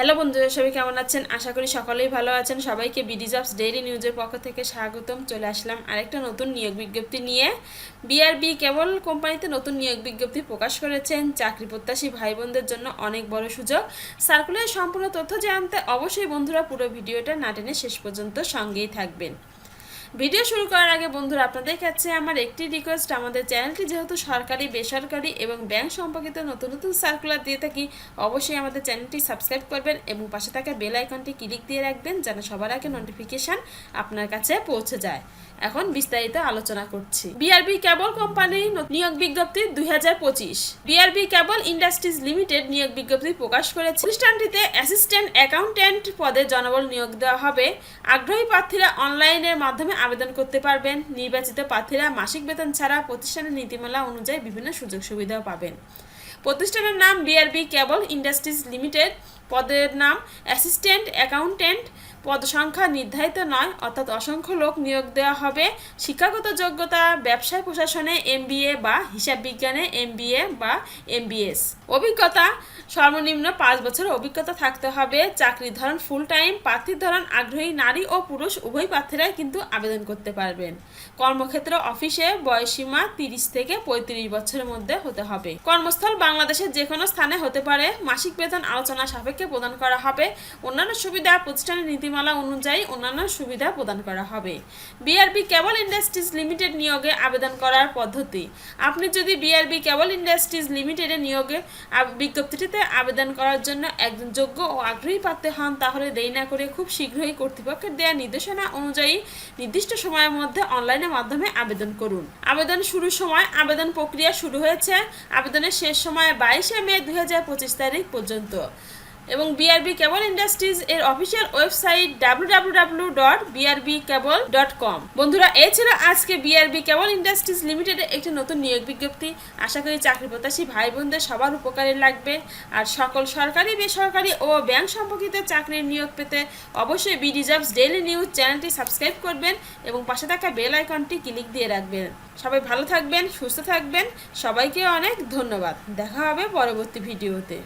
Hello বন্ধুরা, সবাই কেমন আছেন? আশা করি সকলেই ভালো আছেন। সবাইকে বিডি জবস ডেইলি নিউজের পক্ষ থেকে স্বাগতম। চলে আসলাম আরেকটা নতুন নিয়োগ বিজ্ঞপ্তি নিয়ে। বিআরবি কেবল কোম্পানিতে নতুন নিয়োগ বিজ্ঞপ্তি প্রকাশ করেছেন। চাকরি প্রত্যাশী ভাই বোনদের জন্য অনেক বড় সুযোগ। সার্কুলার সম্পূর্ণ তথ্য জানতে অবশ্যই বন্ধুরা পুরো ভিডিওটা না টেনে শেষ পর্যন্ত সঙ্গেই থাকবেন। ভিডিও শুরু করার আগে বন্ধুরা, আপনাদের কাছে আমার একটি রিকোয়েস্ট আমাদের চ্যানেলটি যেহেতু সরকারি, বেসরকারি এবং ব্যাংক সম্পর্কিত নতুন নতুন সার্কুলার দিয়ে থাকি, অবশ্যই আমাদের চ্যানেলটি সাবস্ক্রাইব করবেন এবং পাশে থাকা বেল আইকনটি ক্লিক দিয়ে রাখবেন যেন সবার আগে নোটিফিকেশন আপনার কাছে পৌঁছে যায়। এখন বিস্তারিত আলোচনা করছি। বিআরবি কেবল কোম্পানি নিয়োগ বিজ্ঞপ্তি দুই হাজার পঁচিশ। বিআরবি কেবল ইন্ডাস্ট্রিজ লিমিটেড নিয়োগ বিজ্ঞপ্তি প্রকাশ করেছে। প্রতিষ্ঠানটিতে অ্যাসিস্ট্যান্ট অ্যাকাউন্ট্যান্ট পদে জনবল নিয়োগ দেওয়া হবে। আগ্রহী প্রার্থীরা অনলাইনের মাধ্যমে আবেদন করতে পারবেন। নির্বাচিত প্রার্থীরা মাসিক বেতন ছাড়া প্রতিষ্ঠানের নীতিমালা অনুযায়ী বিভিন্ন সুযোগ সুবিধাও পাবেন। প্রতিষ্ঠানের নাম বিআরবি কেবল ইন্ডাস্ট্রিজ লিমিটেড। পদের নাম অ্যাসিস্ট্যান্ট, অ্যাকাউন্ট্যান্ট পদ সংখ্যা নির্ধারিত নয়, অর্থাৎ অসংখ্য লোক নিয়োগ দেওয়া হবে। শিক্ষাগত যোগ্যতা, ব্যবসায় প্রশাসনে এমবিএ বা হিসাব বিজ্ঞানে এমবিএ বা এমবিএস। অভিজ্ঞতা, সর্বনিম্ন পাঁচ বছরের অভিজ্ঞতা থাকতে হবে। চাকরির ধরন ফুল টাইম প্রার্থীর ধরন আগ্রহী নারী ও পুরুষ, উভয় প্রার্থীরাই কিন্তু আবেদন করতে পারবেন। কর্মক্ষেত্র অফিসে বয়সীমা তিরিশ থেকে পঁয়ত্রিশ বছরের মধ্যে হতে হবে। কর্মস্থল বাংলাদেশের যে কোনো স্থানে হতে পারে। মাসিক বেতন আলোচনা সাপেক্ষে প্রদান করা হবে। অন্যান্য সুবিধা প্রতিষ্ঠানের নীতিমালা অনুযায়ী অন্যান্য সুবিধা প্রদান করা হবে। বিআরবি কেবল ইন্ডাস্ট্রিজ লিমিটেড নিয়োগে আবেদন করার পদ্ধতি। আপনি যদি বিআরবি কেবল ইন্ডাস্ট্রিজ লিমিটেডে নিয়োগে বিজ্ঞপ্তিটিতে আবেদন করার জন্য একজন যোগ্য ও আগ্রহী প্রার্থী হন, তাহলে দেরি না করে খুব শীঘ্রই কর্তৃপক্ষের দেওয়া নির্দেশনা অনুযায়ী নির্দিষ্ট সময়ের মধ্যে অনলাইনের মাধ্যমে আবেদন করুন। আবেদন শুরুর সময় আবেদন প্রক্রিয়া শুরু হয়েছে। আবেদনের শেষ সময় বাইশে মে দু হাজার পঁচিশ তারিখ পর্যন্ত। এবং বিআরবি কেবল ইন্ডাস্ট্রিজ এর official website W dot BRB cable dot com বন্ধুরা আজকে বিআরবি কেবল ইন্ডাস্ট্রিজ লিমিটেডের একটি নতুন নিয়োগ বিজ্ঞপ্তি। আশা করি চাকরি প্রত্যাশী ভাই বোনদের সবার উপকারে লাগবে। আর সকল সরকারি, বেসরকারি ও ব্যাংক সম্পর্কিত চাকরির নিয়োগ পেতে অবশ্যই বিডি জবস ডেইলি নিউজ চ্যানেলটি সাবস্ক্রাইব করবেন এবং পাশে থাকা বেল আইকনটি ক্লিক দিয়ে রাখবেন। সবাই ভালো থাকবেন, সুস্থ থাকবেন। সবাইকে অনেক ধন্যবাদ। দেখা হবে পরবর্তী ভিডিওতে।